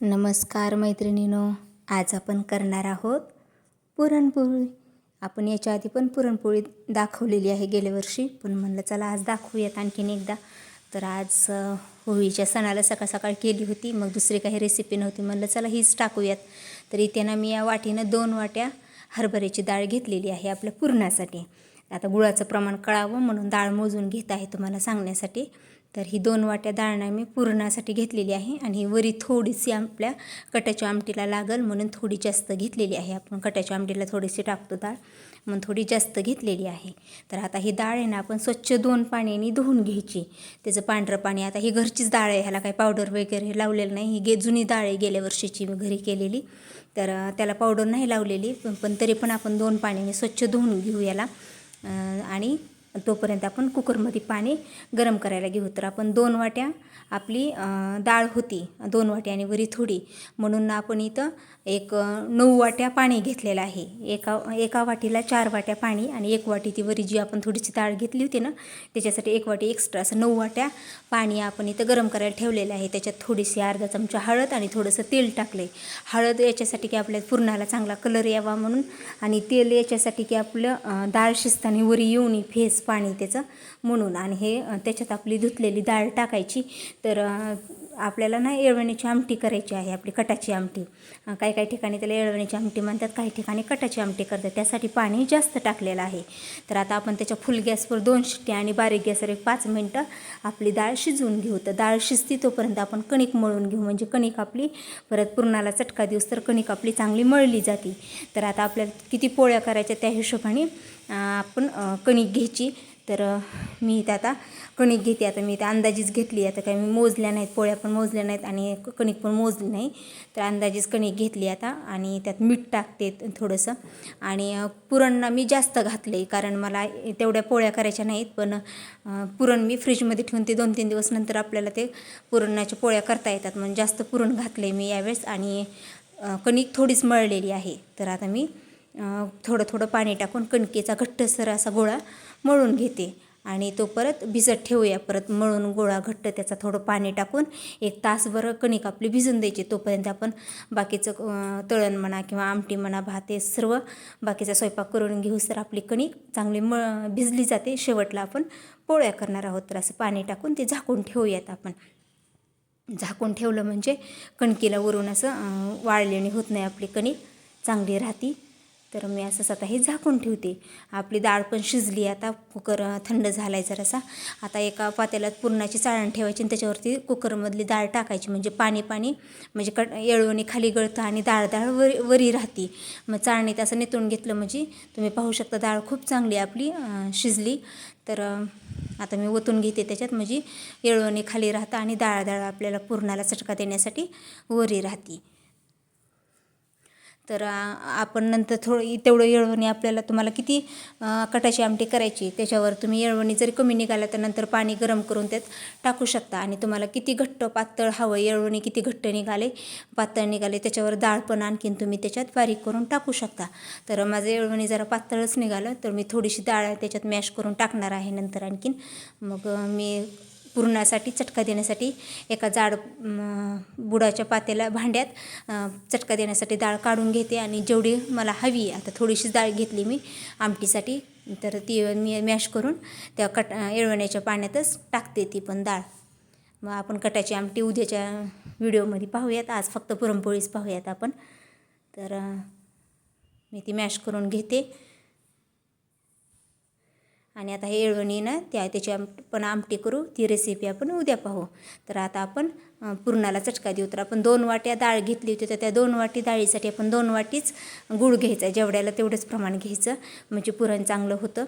नमस्कार मैत्रिणीनो आज आपण करणार आहोत पुरणपोळी. आपण याच्या आधी पण पुरणपोळी दाखवलेली आहे गेल्या वर्षी पण म्हणलं चला आज दाखवूयात आणखीन एकदा. तर आज होळीच्या सणाला सकाळ सकाळ केली होती मग दुसरी काही रेसिपी नव्हती. म्हणलं चला हीच टाकूयात. तर इथे ना मी या वाटीनं दोन वाट्या हरभऱ्याची डाळ घेतलेली आहे आपल्या पुरणासाठी. आता गुळाचं प्रमाण कळावं म्हणून डाळ मोजून घेत आहे तुम्हाला सांगण्यासाठी. तर ही दोन वाट्या डाळ मी पुरणासाठी घेतलेली आहे आणि ही वरी थोडीशी आपल्या कट्याच्या आमटीला लागल म्हणून थोडी जास्त घेतलेली आहे. आपण कट्याच्या आमटीला थोडीशी टाकतो डाळ म्हणून थोडी जास्त घेतलेली आहे. तर आता ही डाळ आहे ना आपण स्वच्छ दोन पाण्याने धुवून घ्यायची. त्याचं पांढरं पाणी आता ही घरचीच डाळ आहे ह्याला काही पावडर वगैरे लावलेलं नाही. ही गे जुनी डाळ आहे गेल्या वर्षीची मी घरी केलेली. तर त्याला पावडर नाही लावलेली पण पण तरी पण आपण दोन पाण्याने स्वच्छ धुवून घेऊ याला. आणि तोपर्यंत आपण कुकरमध्ये पाणी गरम करायला घेऊ. तर आपण दोन वाट्या आपली डाळ होती. दोन वाट्या आणि वरी थोडी. म्हणून आपण इथं एक नऊ वाट्या पाणी घेतलेलं आहे. एका एका वाटीला चार वाट्या पाणी आणि एक वाटी ती वरी जी आपण थोडीशी डाळ घेतली होती ना त्याच्यासाठी एक वाटी एक्स्ट्रा असं नऊ वाट्या पाणी आपण इथं गरम करायला ठेवलेलं आहे. त्याच्यात थोडीशी अर्धा चमचा हळद आणि थोडंसं तेल टाकलं आहे हळद याच्यासाठी की आपल्या पुरणाला चांगला कलर यावा म्हणून आणि तेल याच्यासाठी की आपलं डाळ शिजताना वरी येऊन फेस पाणी त्याचं म्हणून. आणि हे त्याच्यात आपली धुतलेली डाळ टाकायची. तर आपल्याला ना येळवणीची आमटी करायची आहे आपली कटाची आमटी. काही काही ठिकाणी त्याला येळवणीची आमटी म्हणतात काही ठिकाणी कटाची आमटी करतात. त्यासाठी पाणी जास्त टाकलेलं आहे. तर आता आपण त्याच्या फुल गॅसवर दोन शिट्ट्या आणि बारीक गॅसवर एक पाच मिनटं आपली डाळ शिजवून घेऊ. तर डाळ शिजती तोपर्यंत आपण कणिक मळून घेऊ. म्हणजे कणिक आपली परत पुरणाला चटका दिवस तर कणिक आपली चांगली मळली जाते. तर आता आपल्याला किती पोळ्या करायच्या त्या हिशोबाने आपण कणिक घ्यायची. तर मी इथं आता कणिक घेते. आता मी इथं अंदाजीच घेतली. आता काही मी मोजल्या नाहीत पोळ्या पण मोजल्या नाहीत आणि कणिक पण मोजली नाही. तर अंदाजीच कणिक घेतली आता आणि त्यात मीठ टाकते थोडंसं. आणि पुरण पुरणना मी जास्त घातले कारण मला तेवढ्या पोळ्या करायच्या नाहीत. पण पुरण मी फ्रीजमध्ये ठेवून ते दोन तीन दिवस नंतर आपल्याला ते पुरणाच्या पोळ्या करता येतात. म्हणून जास्त पुरण घातले मी यावेळेस. आणि कणिक थोडीच मळलेली आहे. तर आता मी थोडं थोडं पाणी टाकून कणकेचा घट्टसर असा गोळा मळून घेते. आणि तो परत भिजत ठेवूया. परत मळून गोळा घट्ट त्याचा थोडं पाणी टाकून एक तासभर कणिक आपली भिजून द्यायची. तोपर्यंत आपण बाकीचं तळण म्हणा किंवा आमटी म्हणा भात हे सर्व बाकीचा स्वयंपाक करून घेऊस तर आपली कणिक चांगली मळ भिजली जाते. शेवटला आपण पोळ्या करणार आहोत. तर असं पाणी टाकून ते झाकून ठेवूयात आपण. झाकून ठेवलं म्हणजे कणकीला वरून असं अं, वाळलेणी होत नाही आपली कणिक. चांगली राहती. तर मी असंच आता हे झाकून ठेवते. आपली डाळ पण शिजली आता कुकर थंड झाला आहे जरासा. आता एका पातेल्यात पुरणाची चाळण ठेवायची आणि त्याच्यावरती कुकरमधली डाळ टाकायची. म्हणजे पाणी पाणी म्हणजे कट येळवणी खाली गळतं आणि डाळ डाळ वरी वरी राहते. मग चाळणीत असं नेतून घेतलं म्हणजे तुम्ही पाहू शकता डाळ खूप चांगली आपली शिजली. तर आता मी ओतून घेते त्याच्यात. म्हणजे येळवणी खाली राहतं आणि डाळ डाळ आपल्याला पुरणाला चटका देण्यासाठी वरी राहते. तर आपण नंतर थोडं तेवढं येळवणी आपल्याला तुम्हाला किती कटाची आमटी करायची त्याच्यावर तुम्ही येळवणी जरी कमी निघाला तर नंतर पाणी गरम करून त्यात टाकू शकता. आणि तुम्हाला किती घट्ट पातळ हवं येळवणी किती घट्ट निघाले पातळ निघाले त्याच्यावर डाळ पण आणखीन तुम्ही त्याच्यात बारीक करून टाकू शकता. तर माझं येळवणी जरा पातळच निघालं तर मी थोडीशी डाळ त्याच्यात मॅश करून टाकणार आहे नंतर आणखीन. मग मी पुरणासाठी चटका देण्यासाठी एका जाड बुडाच्या पातेला भांड्यात चटका देण्यासाठी डाळ काढून घेते आणि जेवढी मला हवी आता थोडीशी डाळ घेतली मी आमटीसाठी तर ती मी मॅश करून त्या कट एळवण्याच्या पाण्यातच टाकते ती पण डाळ. मग आपण कटाची आमटी उद्याच्या व्हिडिओमध्ये पाहूयात आज फक्त पुरणपोळीच पाहूयात आपण. तर मी ती मॅश करून घेते. आणि आता हे येळवणीनं त्या त्याची आम पण आमटी करू ती रेसिपी आपण उद्या पाहू. तर आता आपण पुरणाला चटका देऊ. तर आपण दोन वाट्या डाळ घेतली होती तर त्या दोन वाटी डाळीसाठी आपण दोन वाटीच गूळ घ्यायचा. जेवढ्याला तेवढंच प्रमाण घ्यायचं म्हणजे पुरण चांगलं होतं.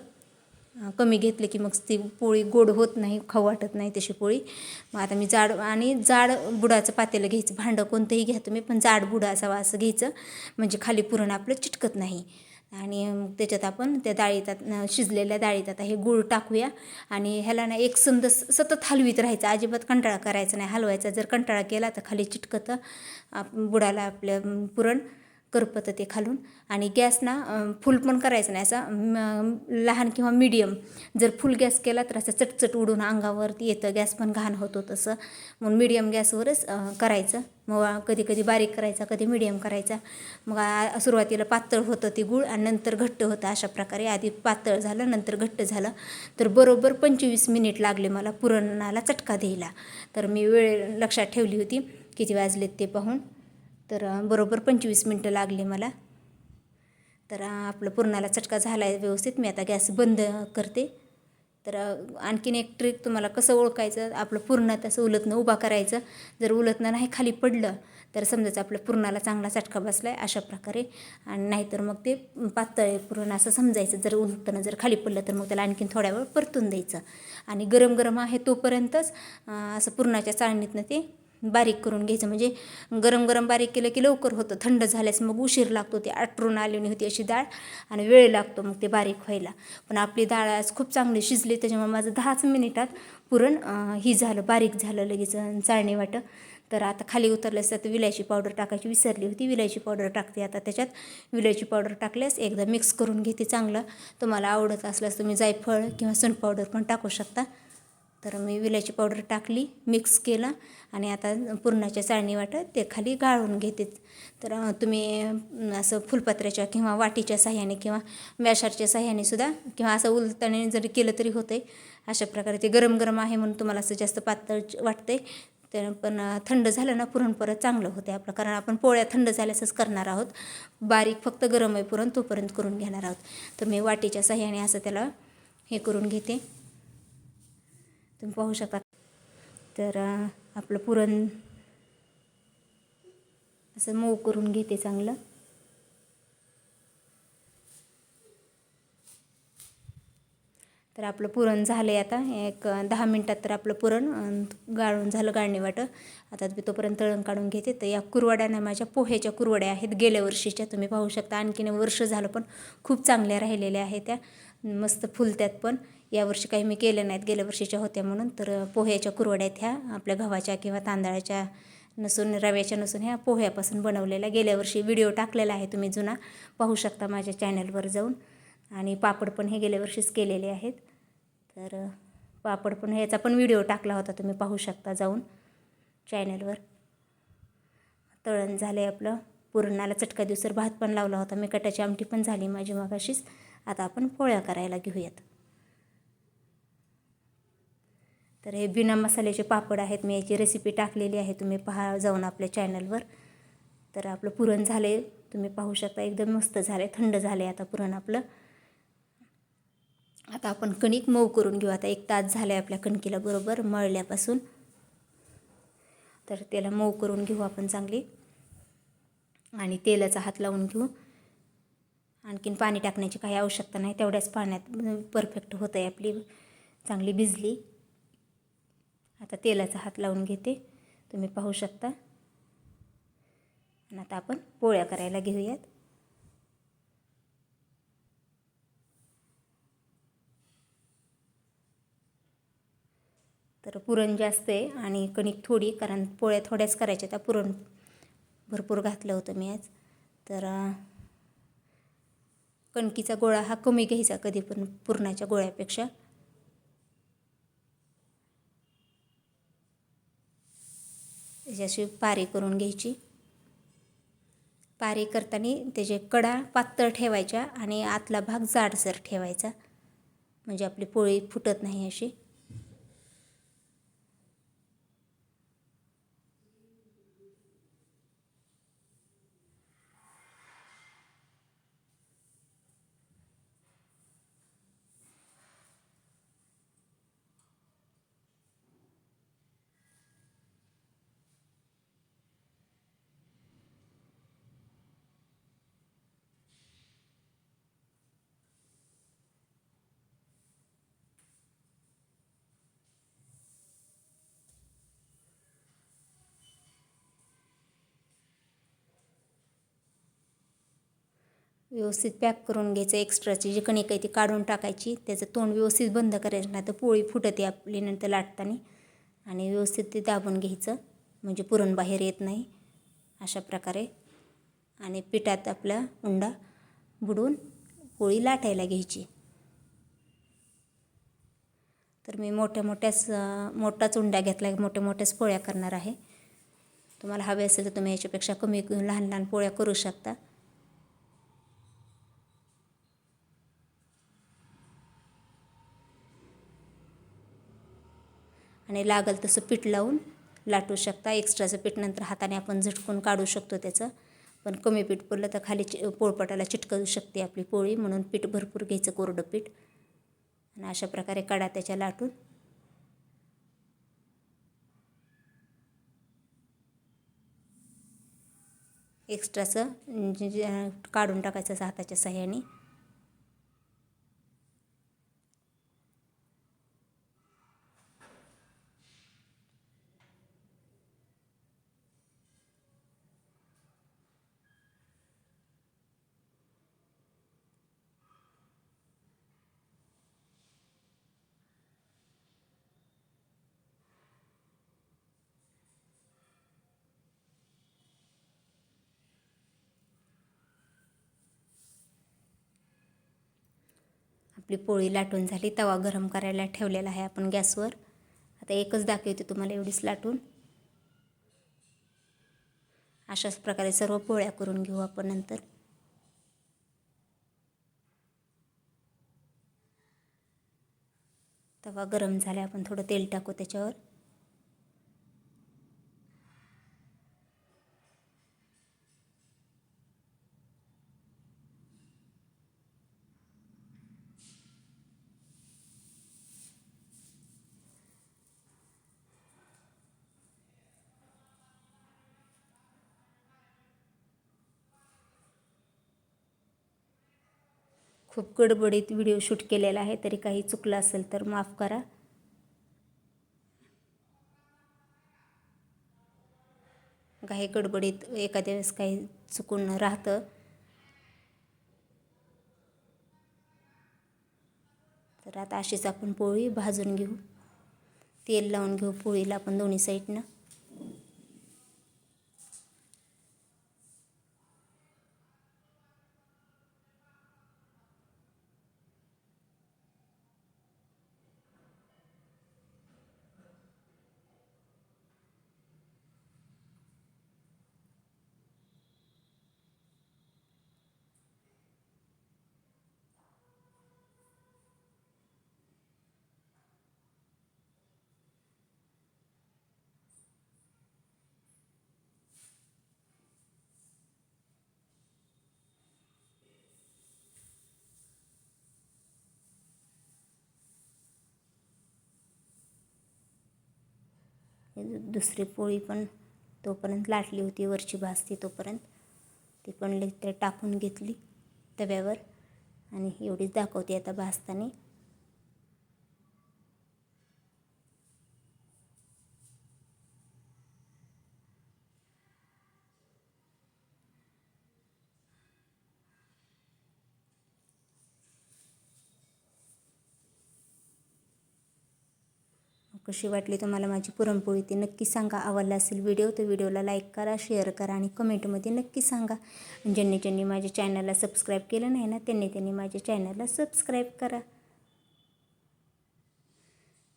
कमी घेतलं की मग ती पोळी गोड होत नाही खाऊ वाटत नाही तशी पोळी. मग आता मी जाड आणि जाड बुडाचं पातेलं घ्यायचं. भांडं कोणतंही घ्या तुम्ही पण जाड बुडा असावा असं घ्यायचं. म्हणजे खाली पुरण आपलं चिटकत नाही. आणि मग त्याच्यात आपण त्या डाळीतात शिजलेल्या डाळीत आता हे गूळ टाकूया. आणि ह्याला ना एक संद सतत हलवीत राहायचं. अजिबात कंटाळा करायचा नाही. हलवायचा. जर कंटाळा केला तर खाली चिटकतं. आप बुडाला आपलं पुरण. करपतं ते खालून. आणि गॅस ना फुल पण करायचं नाही. असा लहान किंवा मीडियम जर फुल गॅस केला तर असं चटचट उडून अंगावर येतं. गॅस पण घाण होतो तसं. म्हणून मीडियम गॅसवरच करायचं. मग कधी कधी बारीक करायचा कधी मीडियम करायचा. मग सुरुवातीला पातळ होतं ते गूळ आणि नंतर घट्ट होतं अशा प्रकारे. आधी पातळ झालं नंतर घट्ट झालं. तर बरोबर पंचवीस मिनिट लागले मला पुरणाला चटका द्यायला. तर मी वेळ लक्षात ठेवली होती. किती वाजलेत ते पाहून. तर बरोबर पंचवीस मिनटं लागले मला. तर आपलं पुरणाला चटका झाला आहे व्यवस्थित. मी आता गॅस बंद करते. तर आणखीन एक ट्रिक तुम्हाला कसं ओळखायचं? आपलं पूर्ण तसं उलटणं उभा करायचं. जर उलटणं नाही खाली पडलं तर समजायचं आपलं पुरणाला चांगला चटका बसला आहे अशा प्रकारे. आणि नाहीतर मग ते पातळ आहे पुरण असं समजायचं. जर उलटणं जर खाली पडलं तर मग त्याला आणखीन थोड्या वेळ परतून द्यायचं. आणि गरम गरम आहे तोपर्यंतच असं पुरणाच्या चाळणीतनं ते बारीक करून घ्यायचं. म्हणजे गरम गरम बारीक केलं की लवकर होतं. थंड झाल्यास मग उशीर लागतो. ती आटरून आलेली होती अशी डाळ आणि वेळ लागतो मग ते बारीक व्हायला. पण आपली डाळ आज खूप चांगली शिजली. त्याच्यामुळे माझं दहाच मिनिटात पुरण ही झालं. बारीक झालं लगेच. चाळणी वाटं. तर आता खाली उतरल्यास तर विलायची पावडर टाकायची. विसरली होती. विलायची पावडर टाकते आता त्याच्यात. विलायची पावडर टाकल्यास एकदा मिक्स करून घेते चांगलं. तुम्हाला आवडत असल्यास तुम्ही जायफळ किंवा सुन पावडर पण टाकू शकता. तर मी विलायची पावडर टाकली मिक्स केलं आणि आता पुरणाच्या चाळणी वाटत ते खाली गाळून घेते. तर तुम्ही असं फुलपत्र्याच्या किंवा वाटीच्या साह्याने किंवा मॅशरच्या साह्याने सुद्धा किंवा असं उलताने जरी केलं तरी होतं आहे अशा प्रकारे ते गरम गरम आहे म्हणून तुम्हाला असं जास्त पातळ वाटते तर पण थंड झालं ना पुरण परत चांगलं होते आपलं. कारण आपण पोळ्या थंड झाल्यासच करणार आहोत. बारीक फक्त गरम आहे पुरण तोपर्यंत करून घेणार आहोत. तर मी वाटीच्या साह्याने असं त्याला हे करून घेते. तुम्ही पाहू शकता. तर आपलं पुरण असं मऊ करून घेते चांगलं. तर आपलं पुरण झालं आहे आता. एक दहा मिनटात तर आपलं पुरण गाळून झालं गाळणे वाटं. आता मी तोपर्यंत तळण काढून घेते. तर या कुरवड्यानं माझ्या पोह्याच्या कुरवड्या आहेत. गेल्या वर्षीच्या तुम्ही पाहू शकता. आणखीन वर्ष झालं पण खूप चांगल्या राहिलेल्या आहेत त्या. मस्त फुलत्यात पण. यावर्षी काही मी केल्या नाहीत. गेल्या वर्षीच्या होत्या म्हणून. तर पोह्याच्या कुरवड्या ह्या. आपल्या गव्हाच्या किंवा तांदळाच्या नसून रव्याच्या नसून ह्या पोह्यापासून बनवलेल्या. गेल्या वर्षी व्हिडिओ टाकलेला आहे तुम्ही जुना. पाहू शकता माझ्या चॅनलवर जाऊन. आणि पापड पण हे गेल्या वर्षीच केलेले आहेत. तर पापड पण ह्याचा पण व्हिडिओ टाकला होता तुम्ही पाहू शकता जाऊन चॅनलवर. तळण झालं आहे आपलं. पुरणाला चटका दिवसर भात पण लावला होता. मी कटाची आमटी पण झाली माझी मगाशीच. आता आपण पोळ्या करायला घेऊयात. तर हे बिना मसाल्याचे पापड आहेत. मी याची रेसिपी टाकलेली आहे. तुम्ही पहा जाऊन आपल्या चॅनलवर तर आपलं पुरण झालं आहे तुम्ही पाहू शकता एकदम मस्त झालं आहे थंड झालं आहे आता पुरण आपलं. आता आपण कणिक मऊ करून घेऊ. आता एक तास झाला आहे आपल्या कणकीला बरोबर मळल्यापासून. तर त्याला मऊ करून घेऊ आपण चांगली. आणि तेलाचा हात लावून घेऊ. आणखीन पाणी टाकण्याची काही आवश्यकता नाही. तेवढ्याच पाण्यात परफेक्ट होतं आहे आपली चांगली भिजली. आता तेलाचा हात लावून घेते. तुम्ही पाहू शकता. आणि आता आपण पोळ्या करायला घेऊयात. तर पुरण जास्त आहे आणि कणिक थोडी कारण पोळ्या थोड्याच करायच्या त्या पुरण भरपूर घातलं होतं मी आज. तर कणकीचा गोळा हा कमी घ्यायचा कधी पण पुरणाच्या गोळ्यापेक्षा. त्याची पारी करून घ्यायची. पारी करताना त्याचे कडा पातळ ठेवायच्या आणि आतला भाग जाडसर ठेवायचा. म्हणजे आपली पोळी फुटत नाही अशी. व्यवस्थित पॅक करून घ्यायचं एक्स्ट्राची जी कणिक आहे ती काढून टाकायची. त्याचं तोंड व्यवस्थित बंद करायचं नाही तर पोळी फुटते आपली नंतर लाटताना. आणि व्यवस्थित ते दाबून घ्यायचं म्हणजे पुरण बाहेर येत नाही. अशा प्रकारे. आणि पिठात आपला उंडा बुडून पोळी लाटायला घ्यायची. तर मी मोठ्या मोठ्याच मोठाच उंडा घेतला मोठ्या मोठ्याच पोळ्या करणार आहे. तुम्हाला हवे असेल तर तुम्ही याच्यापेक्षा कमी लहान लहान पोळ्या करू शकता. आणि लागल तसं पीठ लावून लाटू शकता. एक्स्ट्राचं पीठ नंतर हाताने आपण झटकून काढू शकतो त्याचं. पण कमी पीठ पडलं तर खाली चि पोळपाटाला चिटकवू शकते आपली पोळी. म्हणून पीठ भरपूर घ्यायचं कोरडं पीठ. आणि अशा प्रकारे काढा त्याच्या लाटून. एक्स्ट्राचं काढून टाकायचं हाताच्या सहाय्याने आपली पोळी लाटून झाली तवा गरम करायला ठेवलेला आहे आपण गॅसवर. आता एकच दाखवते तुम्हाला एवढीच लाटून. अशाच प्रकारे सर्व पोळ्या करून घेऊ आपण नंतर. तवा गरम झाला आपण थोडं तेल टाकू त्याच्यावर. खूप गडबडीत व्हिडिओ शूट केलेला आहे. तरी काही चुकलं असेल तर माफ करा. काही गडबडीत एखाद्या वेळेस काही चुकून राहतं. तर आता अशीच आपण पोळी भाजून घेऊ. तेल लावून घेऊ पोळीला आपण दोन्ही साईडनं दुसरी पोळी पण तोपर्यंत लाटली होती वरची भाजती तोपर्यंत. ती पण ते टाकून घेतली तव्यावर. आणि एवढीच दाखवते आता भाजताना. कशी वाटली तुम्हाला माझी पुरणपोळी ती नक्की सांगा. आवडला असेल व्हिडिओ तर व्हिडिओला लाईक करा शेअर करा आणि कमेंटमध्ये नक्की सांगा. ज्यांनी ज्यांनी माझ्या चॅनलला सबस्क्राईब केलं नाही ना त्यांनी त्यांनी माझ्या चॅनलला सबस्क्राईब करा.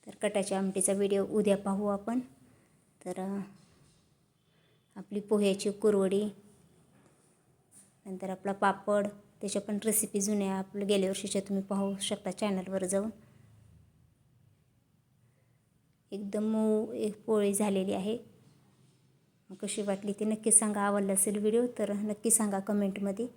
तर कटाच्या आमटीचा व्हिडिओ उद्या पाहू आपण. तर आपली पोह्याची कुरवडी नंतर आपला पापड त्याच्या पण रेसिपी जुन्या आपलं गेल्या वर्षीच्या तुम्ही पाहू शकता चॅनलवर जाऊन. एकदम मऊ एक पोळी झालेली आहे. कशी वाटली ती नक्की सांगा. आवडलं असेल व्हिडिओ तर नक्की सांगा कमेंटमध्ये.